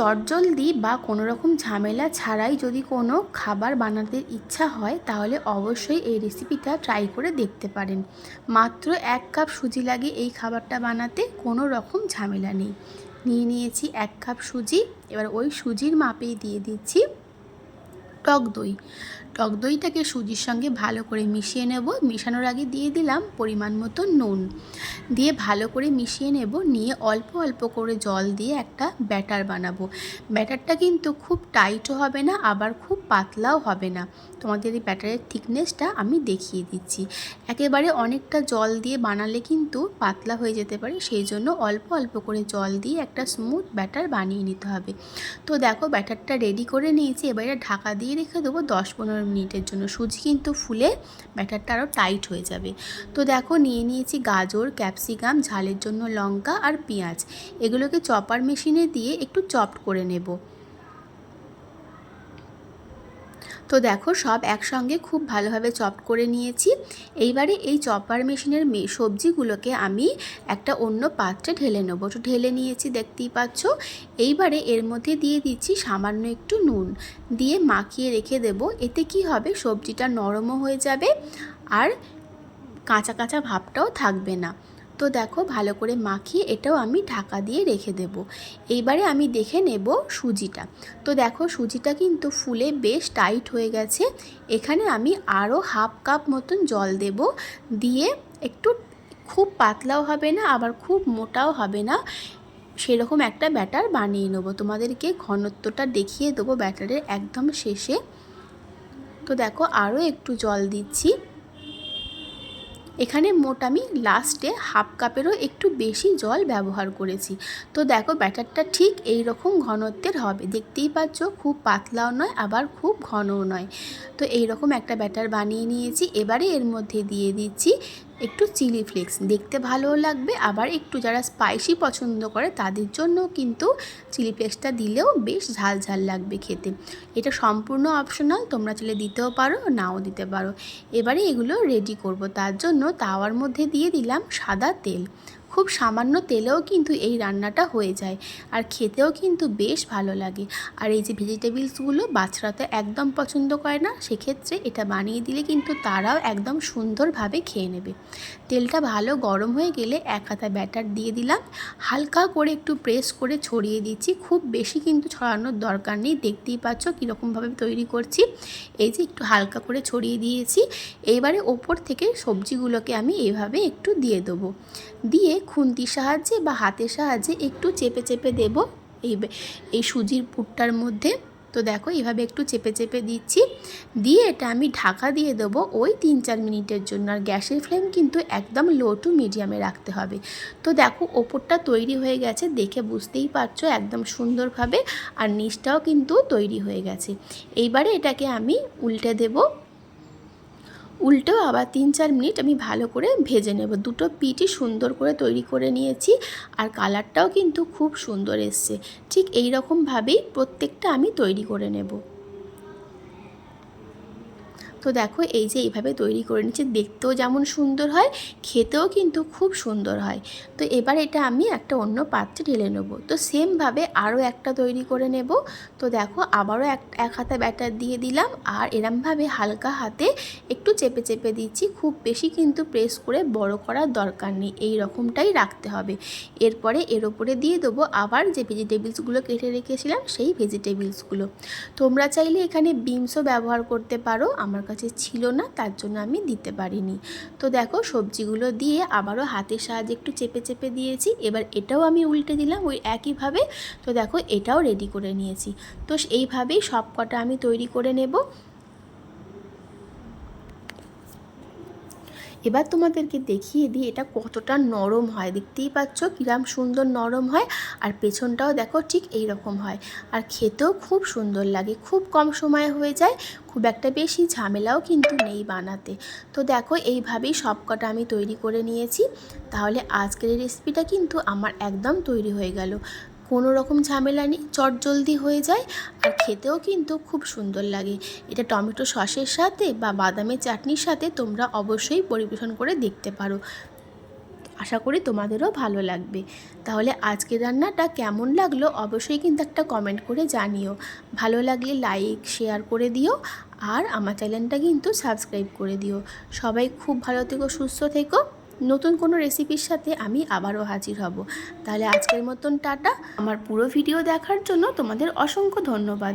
চটজলদি বা কোনো রকম ঝামেলা ছাড়াই যদি কোনো খাবার বানাতে ইচ্ছা হয়, তাহলে অবশ্যই এই রেসিপিটা ট্রাই করে দেখতে পারেন। মাত্র এক কাপ সুজি লাগে এই খাবারটা বানাতে কোনো রকম ঝামেলা নেই। নিয়ে নিয়েছি এক কাপ সুজি, এবার ওই সুজির মাপেই দিয়ে দিচ্ছি। টক দই। টক দইটাকে সুজির সঙ্গে ভালো করে মিশিয়ে নেব। মিশানোর আগে দিয়ে দিলাম পরিমাণ মতো নুন। দিয়ে ভালো করে মিশিয়ে নেব। নিয়ে অল্প অল্প করে জল দিয়ে একটা ব্যাটার বানাবো। ব্যাটারটা কিন্তু খুব টাইটও হবে না, আবার খুব পাতলাও হবে না। তোমাদের এই ব্যাটারের থিকনেসটা আমি দেখিয়ে দিচ্ছি। একেবারে অনেকটা জল দিয়ে বানালে কিন্তু পাতলা হয়ে যেতে পারে। সেই জন্য অল্প অল্প করে জল দিয়ে একটা স্মুথ ব্যাটার বানিয়ে নিতে হবে। তো দেখো ব্যাটারটা রেডি করে নিয়েছি। এবারে ঢাকা দিয়ে রেখে দেবো দশ পনেরো মিনিটের জন্য। সুজি কিন্তু ফুলে ব্যাটারটা আরও টাইট হয়ে যাবে। তো দেখো নিয়ে নিয়েছি গাজর, ক্যাপসিকাম, ঝালের জন্য লঙ্কা আর পেঁয়াজ। এগুলোকে চপার মেশিনে দিয়ে একটু চপড করে নেব। তো দেখো সব একসঙ্গে খুব ভালোভাবে চপ করে নিয়েছি। এইবারে এই চপার মেশিনের সবজিগুলোকে আমি একটা অন্য পাত্রে ঢেলে নেব। তো ঢেলে নিয়েছি, দেখতেই পাচ্ছ। এইবারে এর মধ্যে দিয়ে দিচ্ছি সামান্য একটু নুন। দিয়ে মাখিয়ে রেখে দেব। এতে কি হবে? সবজিটা নরমও হয়ে যাবে আর কাঁচা কাঁচা ভাবটাও থাকবে না। তো দেখো ভালো করে মাখিয়ে এটাও আমি ঢাকা দিয়ে রেখে দেব। এইবারে আমি দেখে নেব সুজিটা। তো দেখো সুজিটা কিন্তু ফুলে বেশ টাইট হয়ে গেছে। এখানে আমি আরও হাফ কাপ মতন জল দেব। দিয়ে একটু খুব পাতলাও হবে না, আবার খুব মোটাও হবে না। সেরকম একটা ব্যাটার বানিয়ে নেব। তোমাদেরকে ঘনত্বটা দেখিয়ে দেবো ব্যাটারের একদম শেষে। তো দেখো আরও একটু জল দিচ্ছি। এখানে মোট আমি লাস্টে হাফ কাপেরও একটু বেশি জল ব্যবহার করেছি। তো দেখো ব্যাটারটা ঠিক এই রকম ঘনত্বের হবে। দেখতেই পাচ্ছ, খুব পাতলাও নয়, আবার খুব ঘনও নয়। তো এই রকম একটা ব্যাটার বানিয়ে নিয়েছি। এবারে এর মধ্যে দিয়ে দিচ্ছি একটু চিলি ফ্লেক্স। দেখতে ভালোও লাগবে, আবার একটু যারা স্পাইসি পছন্দ করে তাদের জন্য কিন্তু চিলি ফ্লেক্সটা দিলেও বেশ ঝাল ঝাল লাগবে খেতে। এটা সম্পূর্ণ অপশনাল তোমরা চাইলে দিতেও পারো, নাও দিতে পারো। এবারে এগুলো রেডি করব। তার জন্য তাওয়ার মধ্যে দিয়ে দিলাম সাদা তেল। খুব সামান্য তেলেও কিন্তু এই রান্নাটা হয়ে যায়। আর খেতেও কিন্তু বেশ ভালো লাগে। আর এই যে ভেজিটেবলসগুলো বাচ্চারা তো একদম পছন্দ করে না, সেক্ষেত্রে এটা বানিয়ে দিলে কিন্তু তারাও একদম সুন্দরভাবে খেয়ে নেবে। তেলটা ভালো গরম হয়ে গেলে এক হাতা ব্যাটার দিয়ে দিলাম। হালকা করে একটু প্রেস করে ছড়িয়ে দিচ্ছি। খুব বেশি কিন্তু ছড়ানোর দরকার নেই। দেখতেই পাচ্ছ কীরকমভাবে তৈরি করছি। এই যে একটু হালকা করে ছড়িয়ে দিয়েছি। এইবারে ওপর থেকে সবজিগুলোকে আমি এভাবে একটু দিয়ে দেবো। দিয়ে খুন্তির সাহায্যে বা হাতের সাহায্যে একটু চেপে চেপে দেব। এই এই সুজির পুরটার মধ্যে। তো দেখো, এইভাবে একটু চেপে চেপে দিচ্ছি। দিয়ে এটা আমি ঢাকা দিয়ে দেবো ওই তিন চার মিনিটের জন্য। আর গ্যাসের ফ্লেম কিন্তু একদম লো টু মিডিয়ামে রাখতে হবে। তো দেখো, ওপরটা তৈরি হয়ে গেছে। দেখে বুঝতেই পারছ, একদম সুন্দরভাবে। আর নিচটাও কিন্তু তৈরি হয়ে গেছে। এইবারে এটাকে আমি উল্টে দেবো। উল্টেও আবার তিন চার মিনিট আমি ভালো করে ভেজে নেব। দুটো পিঠই সুন্দর করে তৈরি করে নিয়েছি আর কালারটাও কিন্তু খুব সুন্দর এসছে। ঠিক এই রকমভাবেই প্রত্যেকটা আমি তৈরি করে নেব। তো দেখো, এই যে এইভাবে তৈরি করে নিচ্ছি, দেখতেও যেমন সুন্দর হয়, খেতেও কিন্তু খুব সুন্দর হয়। তো এবার এটা আমি একটা অন্য পাত্রে ঢেলে নেব। তো সেমভাবে আরও একটা তৈরি করে নেব। তো দেখো, আবারও এক এক হাতে ব্যাটার দিয়ে দিলাম, আর এরমভাবে হালকা হাতে একটু চেপে চেপে দিচ্ছি। খুব বেশি কিন্তু প্রেস করে বড় করার দরকার নেই, এই রকমটাই রাখতে হবে। এরপরে এর ওপরে দিয়ে দেবো আবার যে ভেজিটেবলসগুলো কেটে রেখেছিলাম, সেই ভেজিটেবলসগুলো তোমরা চাইলে এখানে বিমসও ব্যবহার করতে পারো, আমার কাছে ছিল না, তার জন্য আমি দিতে পারিনি। তো দেখো, সবজিগুলো দিয়ে আবারও হাতের সাহায্যে একটু চেপে চেপে দিয়েছি। এবার এটাও আমি উল্টে দিলাম ওই একইভাবে। তো দেখো, এটাও রেডি করে নিয়েছি। তো এইভাবেই সব কটা আমি তৈরি করে নেব। এবার তোমাদেরকে দেখিয়ে দিই এটা কতটা নরম হয়। দেখতেই পাচ্ছ কিরাম সুন্দর নরম হয় আর পেছনটাও দেখো ঠিক এই রকম হয়। আর খেতেও খুব সুন্দর লাগে, খুব কম সময়ে হয়ে যায়, খুব একটা বেশি ঝামেলাও কিন্তু নেই বানাতে। তো দেখো এইভাবেই সব কটা আমি তৈরি করে নিয়েছি। তাহলে আজকের রেসিপিটা কিন্তু আমার একদম তৈরি হয়ে গেল। কোনো রকম ঝামেলা নেই, চট জলদি হয়ে যায় আর খেতেও কিন্তু খুব সুন্দর লাগে। এটা টমেটো সসের সাথে বা বাদামের চাটনির সাথে তোমরা অবশ্যই পরিবেশন করে দেখতে পারো। আশা করি তোমাদেরও ভালো লাগবে। তাহলে আজকের রান্নাটা কেমন লাগল অবশ্যই কিন্তু একটা কমেন্ট করে জানিও। ভালো লাগলে লাইক শেয়ার করে দিও আর আমার চ্যানেলটা কিন্তু সাবস্ক্রাইব করে দিও। সবাই খুব ভালো থেকো, সুস্থ থেকো। নতুন কোনো রেসিপির সাথে আমি আবারও হাজির হব। তাহলে আজকের মতন টাটা। আমার পুরো ভিডিও দেখার জন্য তোমাদের অসংখ্য ধন্যবাদ।